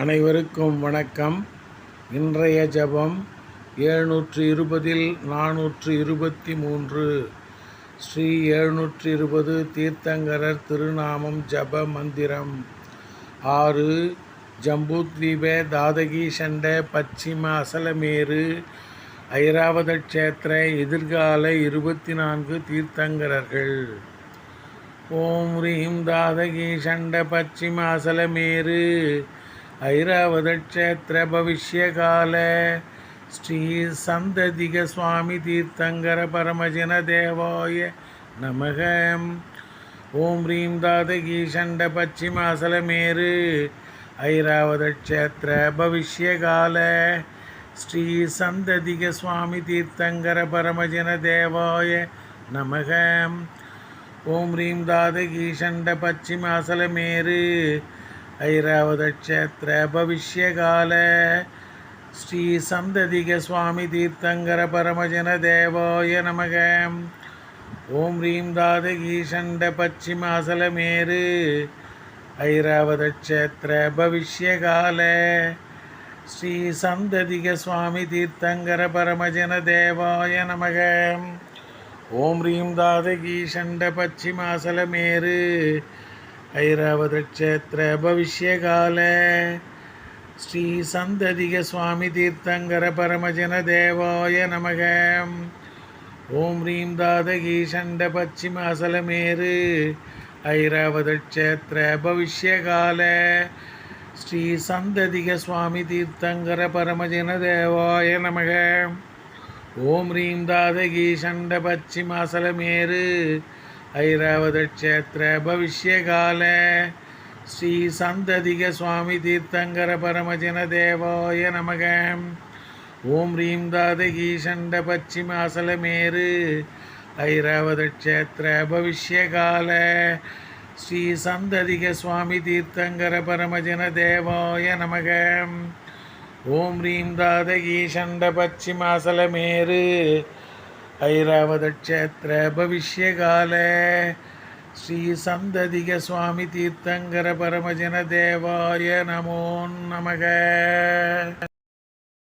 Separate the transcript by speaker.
Speaker 1: அனைவருக்கும் வணக்கம். இன்றைய ஜெபம் எழுநூற்று இருபதில் நானூற்று இருபத்தி மூன்று ஸ்ரீ எழுநூற்று இருபது தீர்த்தங்கரர் திருநாமம் ஜப மந்திரம். ஆறு ஜம்பூத்வீப தாதகி சண்ட பச்சிம அசலமேறு. ஐராவத க்ஷேத்திர எதிர்கால இருபத்தி நான்கு தீர்த்தங்கரர்கள். ஓம் ரீம் தாதகி சண்ட பச்சிம அசலமேறு. ஐராவத ஸ்ரீ சந்ததிக சுவாமி தீர்த்தங்கர பரமஜன தேவாய நமக. ஓம் ஹ்ரீம் தாதகி சண்ட பச்சிம அசலமேரு பவிஷ்யகால ஸ்ரீ சந்ததிக சுவாமி தீர்த்தங்கர பரமஜன தேவாய நமக. ஓம் ஹ்ரீம் தாதகி சண்ட பச்சிம அசலமேரு பவிஷ்யகால ஸ்ரீ சந்ததிக சுவாமி தீர்த்தங்கர பரமஜன தேவாய நமக. ஓம் ரீம் தாதகி சண்ட பச்சிம அசலமேரு பவிஷ்யகால ஸ்ரீ சந்ததிக சுவாமி தீர்த்தங்கர பரமஜன தேவாய நமக. ஓம் ரீம் தாதகி சண்ட பச்சிமாசலமேரு ஐராவத க்ஷேத்திர பவிஷ்யகால ஸ்ரீ சந்ததிக சுவாமி தீர்த்தங்கர பரமஜன தேவாய நமக. ஓம் ரீம் தாதகி சண்ட பச்சிமாசலமேரு ஐராவத க்ஷேத்திர பவிஷ்யகால ஸ்ரீ சந்ததிக சுவாமி தீர்த்தங்கர பரமஜன தேவாய நமக. ஓம் ரீம் தாதகி சண்ட பச்சிமாசலமேரு ஐராவத க்ஷேத்திர பவிஷ்யகால ஸ்ரீ சந்ததிக சுவாமி தீர்த்தங்கர பரமஜன தேவாய நமக. ஓம் ரீம் தாதகி சண்ட பச்சிமாசலமேரு ஐராவத க்ஷேத்திர பவிஷ்யகால ஸ்ரீ சந்ததிக சுவாமி தீர்த்தங்கர பரமஜன தேவாய நமக. ஓம் ரீம் தாதகி சண்ட பச்சிமாசலமேரு ஐராவத க்ஷேத்திர பவிஷ்யகால ஸ்ரீ சந்ததிக சுவாமி தீர்த்தங்கர பரமஜன தேவாய நமோ நமக.